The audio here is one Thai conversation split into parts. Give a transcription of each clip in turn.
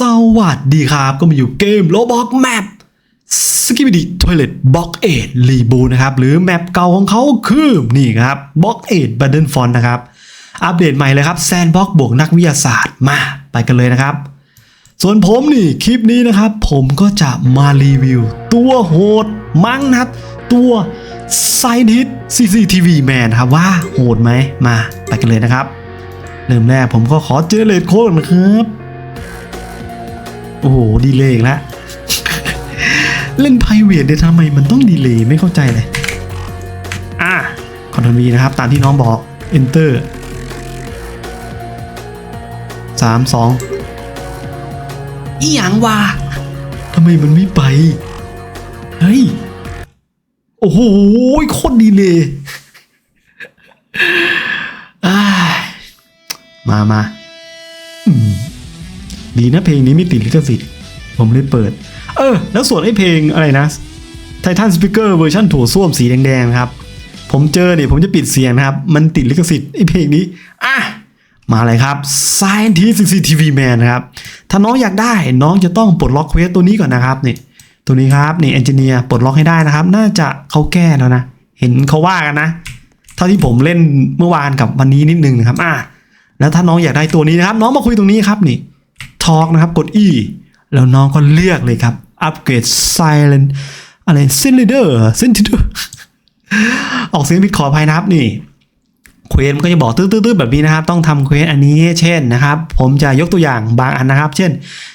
สวัสดีครับ ก็มาอยู่เกม Roblox Map s k i b i d y Toilet Box 8 Reboot นะครับ หรือแมปเก่าของเขาคือนี่ครับ Box 8 Button Font นนะครับ อัปเดตใหม่เลยครับ Sandbox บวกนักวิทยาศาสตร์มาไปกันเลยนะครับ ส่วนผมนี่คลิปนี้นะครับ ผมก็จะมารีวิว ตัวโหดมั้งนะครับ ตัว Scientist CCTV Man ครับว่าโหดไหมมาไปกันเลยนะครับ เริ่มแรกผมก็ขอเจเนเรตโค้ดนะครับ โอ้โหดีเลยอีกแล้วเล่นไพเวทเนี่ยทำไมมันต้องดีเลยไม่เข้าใจเลย อะคอนโทรลีนะครับ ตามที่น้องบอก enter สามสองอีหยังวะทำไมมันไม่ไป เฮ้ย โอ้โหโคตรดีเลยอ้ายมามาอืม ดีนะเพลงนี้ไม่ติดลิขสิทธิ์ผมเลยเปิด เออ แล้วส่วนไอ้เพลงอะไรนะไททันสปีกเกอร์เวอร์ชันถั่วส้วมสีแดงๆครับ ผมเจอเนี่ยผมจะปิดเสียงนะครับ มันติดลิขสิทธิ์ไอ้เพลงนี้ อะ มาเลยครับ Scientist c TV Man นะครับ ถ้าน้องอยากได้น้องจะต้องปลดล็อกเควสตัวนี้ก่อนนะครับนี่ตัวนี้ครับนี่เอนจิเนียร์ปลดล็อกให้ได้นะครับ น่าจะเขาแก้แล้วนะ เห็นเขาว่ากันนะ เท่าที่ผมเล่นเมื่อวานกับวันนี้นิดนึงนะครับ อะแล้วถ้าน้องอยากได้ตัวนี้นะครับ น้องมาคุยตรงนี้ครับนี่ ทอกนะครับกด E แล้วน้องก็เลือกเลยครับอัปเกรด Silent อะไร s i n l i d e r s i n l i d e r ออกเสียงผิดขออภัยนะครับนี่เควสมันก็จะบอกตื้อๆแบบนี้นะครับ ต้องทำเควสอันนี้เช่นนะครับ ผมจะยกตัวอย่างบางอันนะครับ เช่น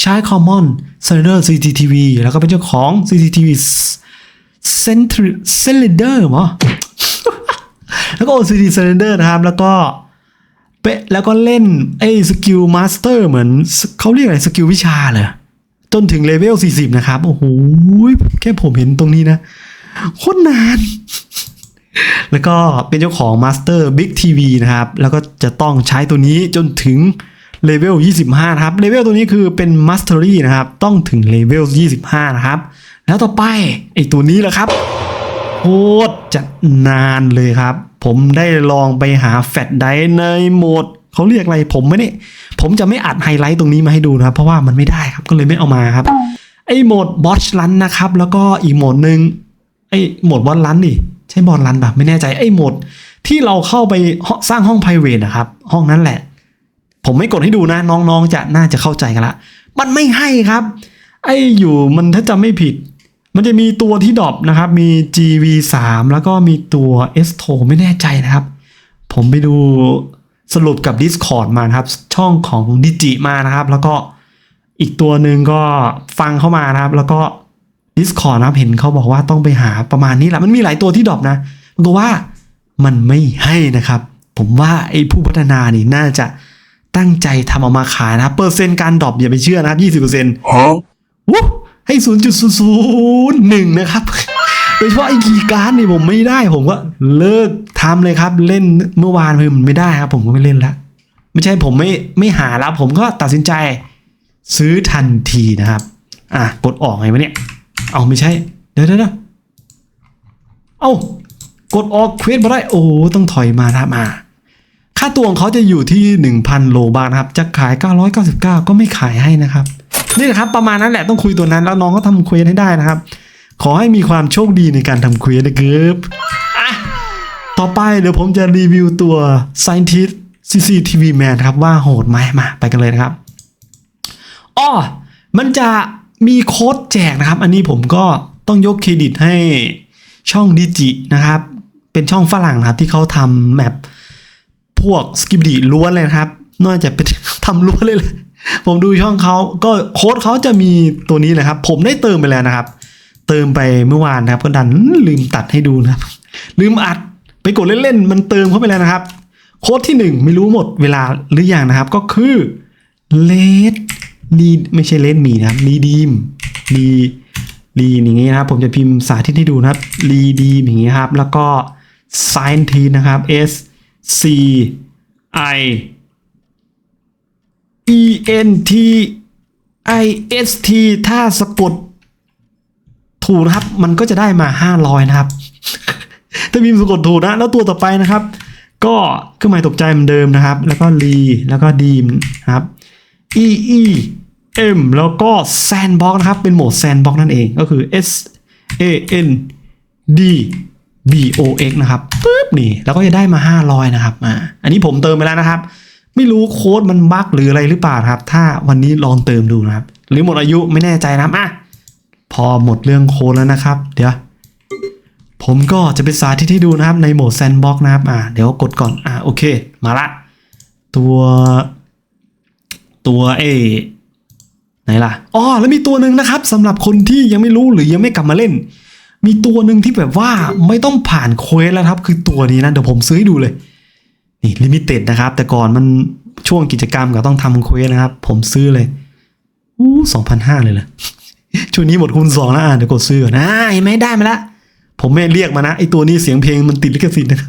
ใช้ Common c y l i d e r CCTV แล้วก็เป็นเจ้าของ CCTV Center Cylinder มั้งแล้วก็ OCD Cylinder นะครับ แล้วก็ ป๊ะแล้วก็เล่นไอ้สกิลมาสเตอร์เหมือนเขาเรียกอะไรสกิลวิชาเลยจนถึงเลเวล 40 นะครับ โอ้โห แค่ผมเห็นตรงนี้นะ โคตรนาน แล้วก็เป็นเจ้าของ Master Big TV นะครับ แล้วก็จะต้องใช้ตัวนี้จนถึงเลเวล 25 ครับ เลเวลตัวนี้คือเป็น Mastery นะครับ ต้องถึงเลเวล 25 นะครับ แล้วต่อไปไอ้ตัวนี้แหละครับ โคตรจะนานเลยครับ ผมได้ลองไปหาแฟลชไดร์ในโหมดเขาเรียกอะไรผมไม่ได้ผมจะไม่อัดไฮไลท์ตรงนี้มาให้ดูนะครับ เพราะว่ามันไม่ได้ครับก็เลยไม่เอามาครับ ไอโหมดบอชลันนะครับ แล้วก็อีกโหมดหนึ่งไอโหมดบอลลันนี่ใช่บอลลันแบบไม่แน่ใจไอโหมดที่เราเข้าไปสร้างห้อง p r i v a t นะครับ ห้องนั้นแหละ ผมไม่กดให้ดูนะน้องๆจะน่าจะเข้าใจกันละ มันไม่ให้ครับ ไออยู่มันถ้าจำไม่ผิด มันจะมีตัวที่ดรอปนะครับ มี GV3 แล้วก็มีตัว s 2 ไม่แน่ใจนะครับ ผมไปดูสรุปกับ Discord มานะครับ ช่องของดิจิมานะครับ แล้วก็อีกตัวหนึ่งก็ฟังเข้ามานะครับ แล้วก็ Discord นะครับเห็นเขาบอกว่าต้องไปหาประมาณนี้แหละ มันมีหลายตัวที่ดรอปนะมันก็ว่ามันไม่ให้นะครับ ผมว่าไอ้ผู้พัฒนานี่น่าจะตั้งใจทำออกมาขายนะครับเปอร์เซ็นต์การดรอปอย่าไปเชื่อนะครับ20% Huh? วู้ ให้ 0.001 นะครับโดยเฉพาะไอ้คีการ์ดนี่ผมไม่ได้ผมก็เลิกทำเลยครับ เล่นเมื่อวานคือมันไม่ได้ครับ ผมก็ไม่เล่นล้วไม่ใช่ผมไม่ไม่หาแล้วผมก็ตัดสินใจซื้อทันทีนะครับ อะกดออกไงวะเนี่ย เอาไม่ใช่เดี๋ยวเดี๋ยวเดี๋ยวเอากดออกเควสมาได้โอ้ต้องถอยมาครับมา ค่าตัวของเขาจะอยู่ที่ 1,000 โลบาทนะครับ จะขาย 999 ก็ไม่ขายให้นะครับ นี่แหละครับประมาณนั้นแหละต้องคุยตัวนั้นแล้วน้องก็ทำเควสให้ได้นะครับ ขอให้มีความโชคดีในการทำเควสนะครับอะต่อไปเดี๋ยวผมจะรีวิวตัว Scientist CCTV Man ครับว่าโหดไหมมาไปกันเลยนะครับอ้อมันจะมีโค้ดแจกนะครับ อันนี้ผมก็ต้องยกเครดิตให้ช่องดิจินะครับ เป็นช่องฝรั่งนะครับที่เขาทำแมปพวกสกิปดีล้วนเลยนะครับ น่าจะเป็นทำล้วนเลยเลย ผมดูช่องเขาก็โค้ดเขาจะมีตัวนี้เลยครับ ผมได้เติมไปแล้วนะครับ เติมไปเมื่อวานนะครับ ก็ดันลืมตัดให้ดูนะครับ ลืมอัดไปกดเล่นๆมันเติมเข้าไปแล้วนะครับ โค้ดที่หนึ่งไม่รู้หมดเวลาหรือยังนะครับ ก็คือเลดดีไม่ใช่เลดมีนะครับรีดีมรีรีอย่างงี้นะครับ ผมจะพิมพ์สาธิตให้ดูนะครับรีดีมอย่างงี้ครับ แล้วก็ scientist นะครับ S C I E N T I S T ถ้าสะกดถูกนะครับ มันก็จะได้มา 500 นะครับ ถ้ามพ์สะกดถูกนะ แล้วตัวต่อไปนะครับ ก็เครื่องหมายตกใจเหมือนเดิมนะครับ แล้วก็รีแล้วก็ดีมนะครับ E E M แล้วก็ Sandbox นะครับ เป็นโหมด Sandbox นั่นเองก็คือ S A N D B O X นะครับปึ๊บนี่ แล้วก็จะได้มา 500 นะครับอ่าอันนี้ผมเติมไปแล้วนะครับ ไม่รู้โค้ดมันบั๊กหรืออะไรหรือเปล่าครับ ถ้าวันนี้ลองเติมดูนะครับ หรือหมดอายุไม่แน่ใจนะอะพอหมดเรื่องโค้ดแล้วนะครับ เดี๋ยว ผมก็จะไปสาธิตให้ดูนะครับในโหมด Sandbox นะครับอ่าเดี๋ยวกดก่อนอ่าโอเค มาละ ตัวตัวเอไหนล่ะอ๋อแล้วมีตัวหนึ่งนะครับสำหรับคนที่ยังไม่รู้หรือยังไม่กลับมาเล่น มีตัวหนึ่งที่แบบว่าไม่ต้องผ่านเควสแล้วครับ คือตัวนี้นะเดี๋ยวผมซื้อให้ดูเลย นี่ลิมิเต็ดนะครับ แต่ก่อนมันช่วงกิจกรรมก็ต้องทำเควสนะครับ ผมซื้อเลยอู้สองพันห้าเลยเหรอช่วงนี้หมดคูณสองแล้วอะเดี๋ยวกดซื้อนะเห็นไหมได้มาละผมไม่เรียกมานะไอตัวนี้เสียงเพลงมันติดลิขสิทธิ์นะ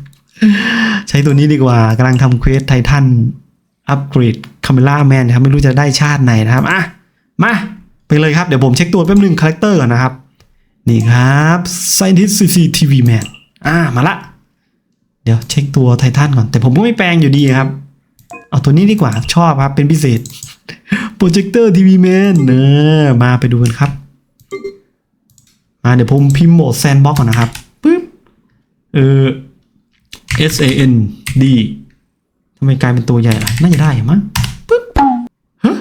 ใช้ตัวนี้ดีกว่ากำลังทำเควสไททันอัปเกรดคาเมล่าแมนนะครับ ไม่รู้จะได้ชาติไหนนะครับอะมาไปเลยครับ เดี๋ยวผมเช็คตัวแป๊บนึงคาแรคเตอร์ก่อนนะครับ นี่ครับ Scientist CCTV Man อ่ามาละ ดี๋ยวเช็คตัวไททันก่อน แต่ผมก็ไม่แปลงอยู่ดีครับ เอาตัวนี้ดีกว่าชอบครับเป็นพิเศษโปรเจคเตอร์ทีวีแมนเนอมาไปดูกันครับมาเดี๋ยวผมพิมพ์โหมดแซนบ็อกก่อนนะครับปึ๊บเออ S A N D ทำไมกลายเป็นตัวใหญ่ล่ะ น่าจะได้มั้งปึ๊บฮะ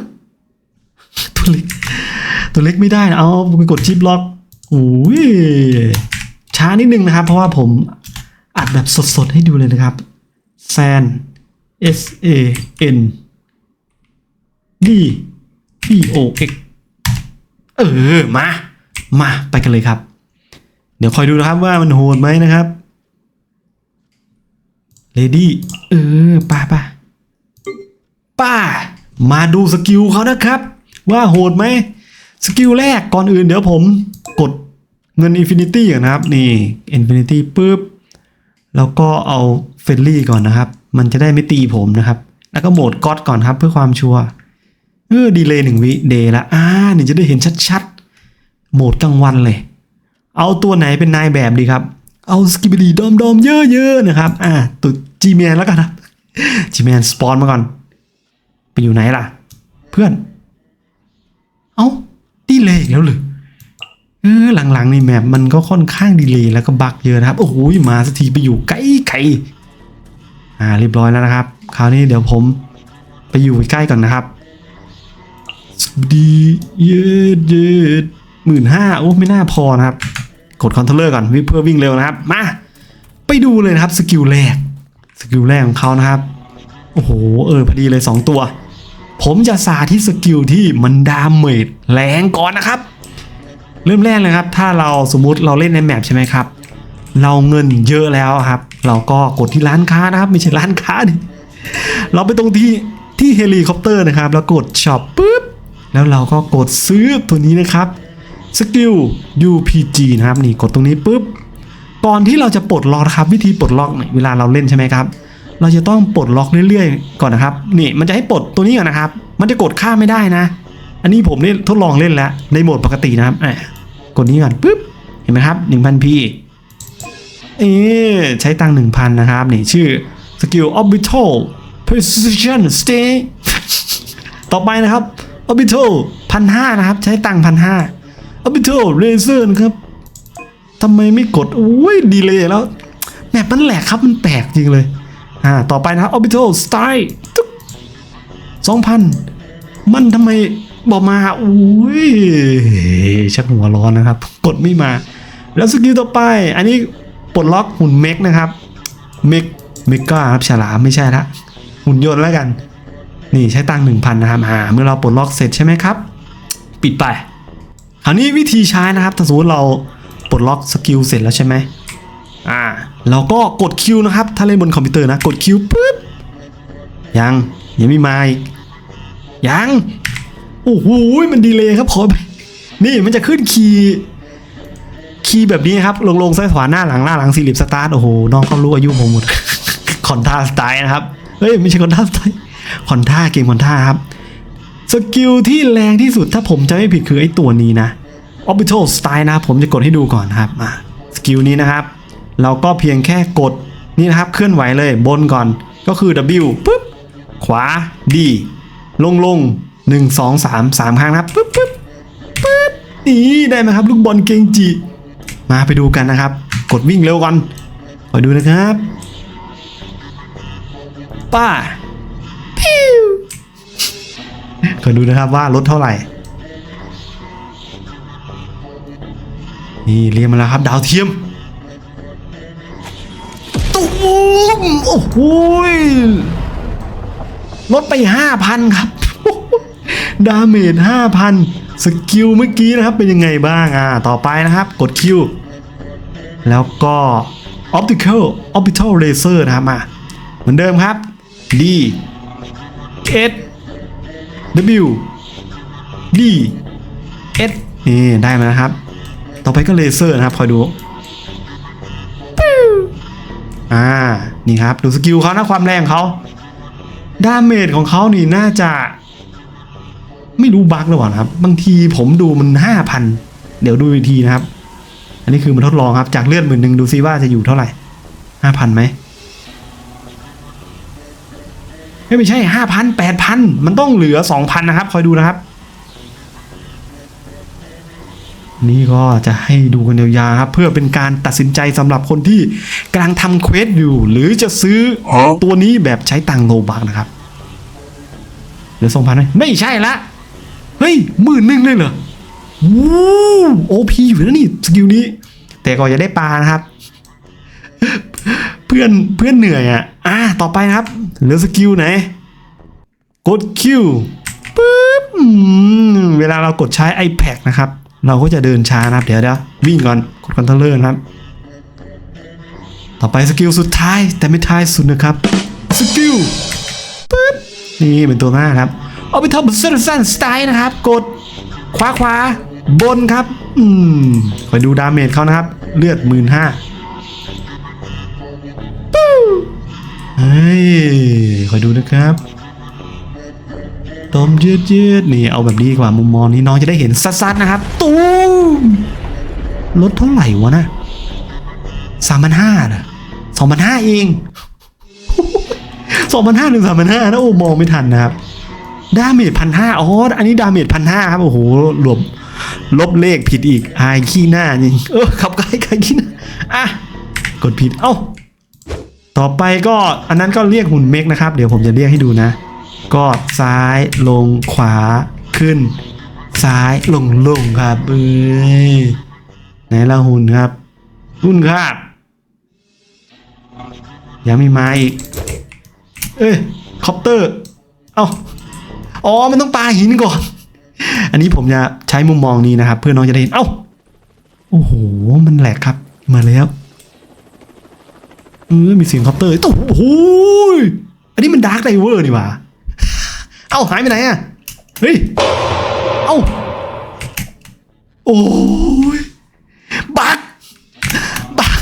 ตัวเล็ก ตัวเล็กไม่ได้นะเอาไปกดชิปล็อกโอ้ยช้านิดนึงนะครับ เพราะว่าผม ดแบบสดๆ ให้ดูเลยนะครับแซน S A N D B O X เออ มา มาไปกันเลยครับ เดี๋ยวคอยดูนะครับว่ามันโหดไหมนะครับเลดี้เออป้าป้าป้า มาดูสกิลเขานะครับ ว่าโหดไหมสกิลแรกก่อนอื่นเดี๋ยวผมกดเงิน Infinity ก่อนนะครับ นี่ Infinity ปุ๊บ แล้วก็เอาเฟรนลี่ก่อนนะครับ มันจะได้ไม่ตีผมนะครับ แล้วก็โหมดก็อดก่อนครับเพื่อความชัวร์เออดีเลยหนึ่งวิเดย์ละอ่านี่จะได้เห็นชัดๆ โหมดกลางวันเลย เอาตัวไหนเป็นนายแบบดีครับ เอาสกิบดีดอมดอมๆเยอะๆนะครับ อ่าตัวจีแมนแล้วกันนะจีแมนสปอนมาก่อน ไปอยู่ไหนล่ะ เพื่อน เอ้าดีเลยอีกแล้วเหรือ เออหลังๆนี่แมปมันก็ค่อนข้างดีเลยแล้วก็บักเยอะนะครับ โอ้โหมาสักทีไปอยู่ไกลไกลอ่าเรียบร้อยแล้วนะครับ คราวนี้เดี๋ยวผมไปอยู่ใกล้ก่อนนะครับดีเย็ดเย็ดหมื่นห้าโอ้ไม่น่าพอนะครับ กดคอนโทรลเลอร์ก่อนวิเพื่อวิ่งเร็วนะครับ มา ไปดูเลยนะครับสกิลแรกสกิลแรกของเขานะครับ โอ้โหเออพอดีเลย 2 ตัว ผมจะสาธิตสกิลที่มันดาเมจแรงก่อนนะครับ เริ่มแรกเลยครับ ถ้าเราสมมุติเราเล่นในแมปใช่ไหมครับ เราเงินเยอะแล้วครับ เราก็กดที่ร้านค้านะครับไม่ใช่ร้านค้าดิเราไปตรงที่ที่เฮลิคอปเตอร์นะครับ แล้วกดช็อปปุ๊บแล้วเราก็กดซื้อตัวนี้นะครับสกิล UPG นะครับนี่กดตรงนี้ปุ๊บก่อนที่เราจะปลดล็อกนะครับ วิธีปลดล็อกเนี่ยเวลาเราเล่นใช่ไหมครับ เราจะต้องปลดล็อกเรื่อยๆ ก่อนนะครับ นี่มันจะให้ปลดตัวนี้ก่อนนะครับ มันจะกดข้ามไม่ได้นะ อันนี้ผมได้ทดลองเล่นแล้วในโหมดปกตินะครับ กดนี้ก่อนปุ๊บเห็นไหมครับ 1,000p เอ๊ใช้ตังค์1,000 นะครับ นี่ชื่อสกิล orbital precision stay ต่อไปนะครับ orbital พันห้านะครับ ใช้ตังค์พันห้า orbital laser นะครับทำไมไม่กดโอ้ยดีเลยแล้วแมปมันแหลกครับมันแปลกจริงเลย อ่า ต่อไปนะครับ orbital style ตึ๊กสองพันมันทำไม บอกมาอุ้ยชักหัวร้อนนะครับ กดไม่มา แล้วสกิลต่อไป อันนี้ปลดล็อกหุ่นเมกนะครับเมกเมกาครับฉลามไม่ใช่ละหุ่นยนต์แล้วกัน นี่ใช้ตังค์หนึ่งพันนะครับอ่าเมื่อเราปลดล็อกเสร็จใช่ไหมครับ ปิดไปคราวนี้วิธีใช้นะครับถ้าสมมติเราปลดล็อกสกิลเสร็จแล้วใช่ไหมอ่าเราก็กดคิวนะครับ ถ้าเล่นบนคอมพิวเตอร์นะ กดคิวปุ๊บยังยังไม่มาอีกยัง โอ้โหมันดีเลยครับขอไปนี่มันจะขึ้นคีย์คีย์แบบนี้ครับ ลงลงซ้ายขวาหน้าหลังหน้าหลังสี่เหลี่ยมสตาร์ทโอ้โหน้องเขารู้อายุผมหมดคอนท่าสไตล์นะครับเฮ้ยไม่ใช่คอนท่าสไตล์คอนท่าเกมคอนท่าครับสกิลที่แรงที่สุดถ้าผมจะไม่ผิดคือไอ้ตัวนี้นะ Orbital Style นะครับผมจะกดให้ดูก่อนครับอะสกิลนี้นะครับ เราก็เพียงแค่กดนี่นะครับเคลื่อนไหวเลยบนก่อนก็คือ W ปุ๊บขวา D ลงลง หนึ่งสองสามสามครั้งนะครับปึ๊บปึ๊บปึ๊บนี่ได้ไหมครับ ลูกบอลเกงจิ มาไปดูกันนะครับ กดวิ่งเร็วก่อนคอยดูนะครับป้าพิวคอดูนะครับว่าลดเท่าไหร่ นี่เรียงมาแล้วครับ ดาวเทียมตุ้มโอ้โหยลดไปห้าพันครับ ดาเมจห้าพันสกิลเมื่อกี้นะครับเป็นยังไงบ้างอ่าต่อไปนะครับ กดคิวแล้วก็ optical optical laser นะครับมาเหมือนเดิมครับ D S W D S นี่ได้มาแล้วครับ ต่อไปก็เลเซอร์นะครับคอยดูปูอ่า นี่ครับ ดูสกิลเขานะความแรงของเขาดาเมจของเขานี่น่าจะ ไม่รู้บั๊กหรือเปล่านะครับ บางทีผมดูมันห้าพันเดี๋ยวดูอีกทีนะครับ อันนี้คือมันทดลองครับ จากเลือดหมื่นหนึ่งดูซิว่าจะอยู่เท่าไหร่ห้าพันไหมไม่ไม่ใช่ห้าพันแปดพันมันต้องเหลือสองพันนะครับ คอยดูนะครับ นี่ก็จะให้ดูกันยาวๆครับ เพื่อเป็นการตัดสินใจสำหรับคนที่กำลังทำเควสอยู่ หรือจะซื้อตัวนี้แบบใช้ตังค์โลบักนะครับ เหลือสองพันไหมไม่ใช่ละ เฮ้ยหมื่นหนึ่งเลยเหรอวู้โอพีอยู่นะนี่สกิลนี้ แต่ก็จะได้ปลานะครับ เพื่อนเพื่อนเหนื่อยอะอ่าต่อไปครับเหลือสกิลไหน กดคิวปึ๊บอืมเวลาเรากดใช้ iPad นะครับ เราก็จะเดินช้านะครับ เดี๋ยวเดี๋ยววิ่งก่อนกดคอนโทรลเลอร์นะครับ ต่อไปสกิลสุดท้ายแต่ไม่ท้ายสุดนะครับสกิลปึ๊บนี่เป็นตัวหน้าครับ เอาไปทำเส้นสั้นสไตล์นะครับ กดขวาขวาบนครับ อืมคอยดูดาเมจเขานะครับ เลือดหมื่นห้าเฮ้ยคอยดูนะครับต้มยืดยืดๆนี่เอาแบบนี้ดีกว่ามุมมองนี้น้องจะได้เห็นซัดๆนะครับ ตูมลดเท่าไหร่วะนะสามพันห้านะสองพันห้าเองสองพันห้าหรือสามพันห้านะโอ้มองไม่ทันนะครับ ดาเมจพันห้าอ๋อ อันนี้ดาเมจพันห้าครับ โอ้โหรวมลบเลขผิดอีก อายขี้หน้าจริงเออขับไกลไกลขี้หน้า อะ กดผิด เอ้า ต่อไปก็อันนั้นก็เรียกหุ่นเมกนะครับ เดี๋ยวผมจะเรียกให้ดูนะ ก็ซ้ายลงขวาขึ้น ซ้ายลงลงครับเอ้ยไหนละหุ่นครับหุ่นครับยังไม่มาอีก เอ้ยคอปเตอร์ เอ้า อ๋อ มันต้องปาหินก่อน อันนี้ผมจะใช้มุมมองนี้นะครับ เพื่อน้องจะได้เห็น เอ้า โอ้โห มันแหลกครับ มาแล้ว เออ มีเสียงคอปเตอร์ตุ๊โอ้โหอันนี้มันดาร์กไดเวอร์นี่หว่า เอ้า หายไปไหนอะเฮ้ย เอ้า โอ้ย บักบัก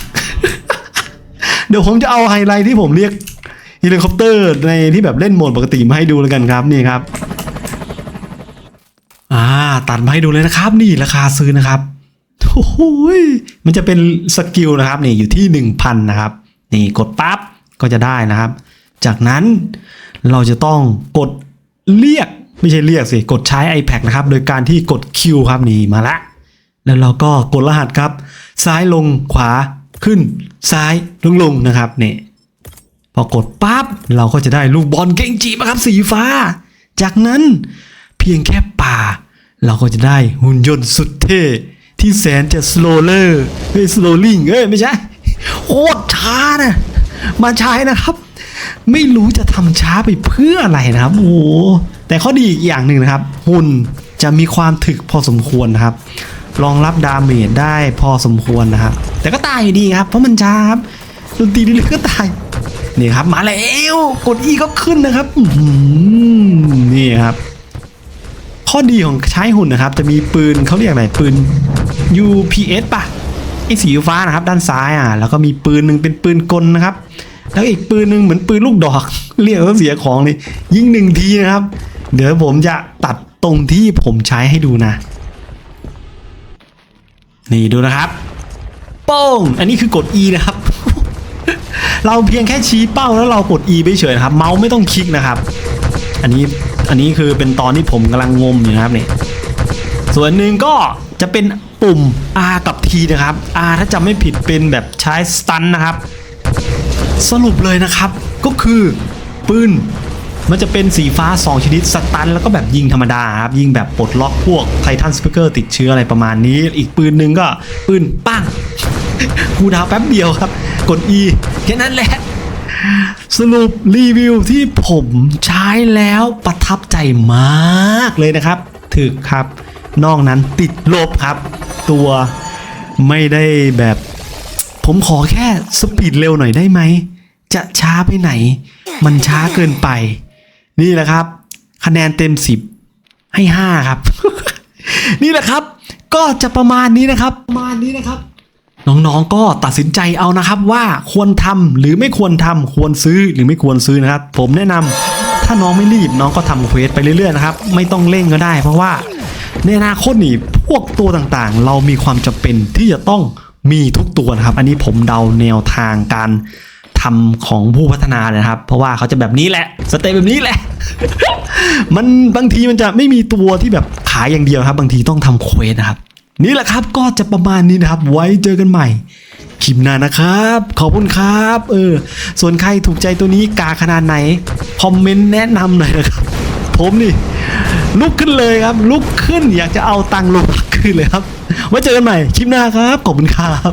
เดี๋ยวผมจะเอาไฮไลท์ที่ผมเรียก เฮลิคอปเตอร์ในที่แบบเล่นโหมดปกติมาให้ดูแล้วกันครับนี่ครับอ่าตัดมาให้ดูเลยนะครับ นี่ราคาซื้อนะครับโอ้โหมันจะเป็นสกิลนะครับนี่อยู่ที่ 1,000 นะครับ นี่กดปั๊บก็จะได้นะครับ จากนั้นเราจะต้องกดเรียกไม่ใช่เรียกสิกดใช้ iPad นะครับ โดยการที่กด Q ครับนี่มาละ แล้วเราก็กดรหัสครับ ซ้ายลงขวาขึ้น ซ้ายลงลงนะครับนี่ พอกดปั๊บเราก็จะได้ลูกบอลเก่งจีมาครับสีฟ้า จากนั้นเพียงแค่ป่า เราก็จะได้หุ่นยนต์สุดเท่ที่แสนจะสโลเลอร์เฮ้ยสโลลิงเอ้ยไม่ใช่โคตรช้านะมาใช้นะครับ ไม่รู้จะทำช้าไปเพื่ออะไรนะครับโอ้แต่ข้อดีอีกอย่างหนึ่งนะครับ หุ่นจะมีความถึกพอสมควรนะครับรองรับดาเมจได้พอสมควรนะครับแต่ก็ตายอยู่ดีครับ เพราะมันช้าครับดนตรีนี่ก็ตาย นี่ครับมาแล้วกด E ก็ขึ้นนะครับนี่ครับ ข้อดีของใช้หุ่นนะครับ จะมีปืนเขาเรียกอะไรปืน UPS ป่ะไอ้สีฟ้านะครับ ด้านซ้ายอะแล้วก็มีปืนหนึ่งเป็นปืนกลนะครับ แล้วอีกปืนหนึ่งเหมือนปืนลูกดอก เรียกแล้วเสียของเลยยิงหนึ่งทีนะครับ เดี๋ยวผมจะตัดตรงที่ผมใช้ให้ดูนะ นี่ดูนะครับ โป้ง อันนี้คือกด E นะครับ เราเพียงแค่ชี้เป้าแล้วเรากด E ไปเฉยนะครับ เมาส์ไม่ต้องคลิกนะครับ อันนี้อันนี้คือเป็นตอนที่ผมกำลังงมอยู่นะครับเนี่ยส่วนหนึ่งก็จะเป็นปุ่ม R กับ T นะครับ R ถ้าจำไม่ผิดเป็นแบบใช้สตันนะครับ สรุปเลยนะครับ ก็คือปืนมันจะเป็นสีฟ้า 2 ชนิดสตันแล้วก็แบบยิงธรรมดาครับ ยิงแบบปลดล็อกพวกไททันสปิเกอร์ติดเชื้ออะไรประมาณนี้ อีกปืนหนึ่งก็ปืนปั้งคูดาวแป๊บเดียวครับ กด E แค่นั้นแหละ สรุปรีวิวที่ผมใช้แล้วประทับใจมากเลยนะครับถึกครับ นอกนั้นติดลบครับ ตัวไม่ได้แบบ ผมขอแค่สปีดเร็วหน่อยได้ไหม จะช้าไปไหน มันช้าเกินไป นี่แหละครับ คะแนนเต็ม 10 ให้ 5 ครับ นี่แหละครับ ก็จะประมาณนี้นะครับ ประมาณนี้นะครับ น้องๆก็ตัดสินใจเอานะครับว่าควรทำหรือไม่ควรทำควรซื้อหรือไม่ควรซื้อนะครับ ผมแนะนำถ้าน้องไม่รีบน้องก็ทำเควสไปเรื่อยๆนะครับไม่ต้องเร่งก็ได้ เพราะว่าในอนาคตนี่พวกตัวต่างๆ เรามีความจำเป็นที่จะต้องมีทุกตัวนะครับ อันนี้ผมเดาแนวทางการทำของผู้พัฒนาเลยนะครับ เพราะว่าเขาจะแบบนี้แหละสเตปแบบนี้แหละ มันบางทีมันจะไม่มีตัวที่แบบขายอย่างเดียวครับ บางทีต้องทำเควสนะครับ นี่แหละครับก็จะประมาณนี้นะครับ ไว้เจอกันใหม่คลิปหน้านะครับ ขอบคุณครับ เออ ส่วนใครถูกใจตัวนี้กาขนาดไหน คอมเมนต์แนะนำหน่อยนะครับ ผมนี่ ลุกขึ้นเลยครับ ลุกขึ้นอยากจะเอาตังค์ลงขึ้นเลยครับ ไว้เจอกันใหม่คลิปหน้าครับ ขอบคุณครับ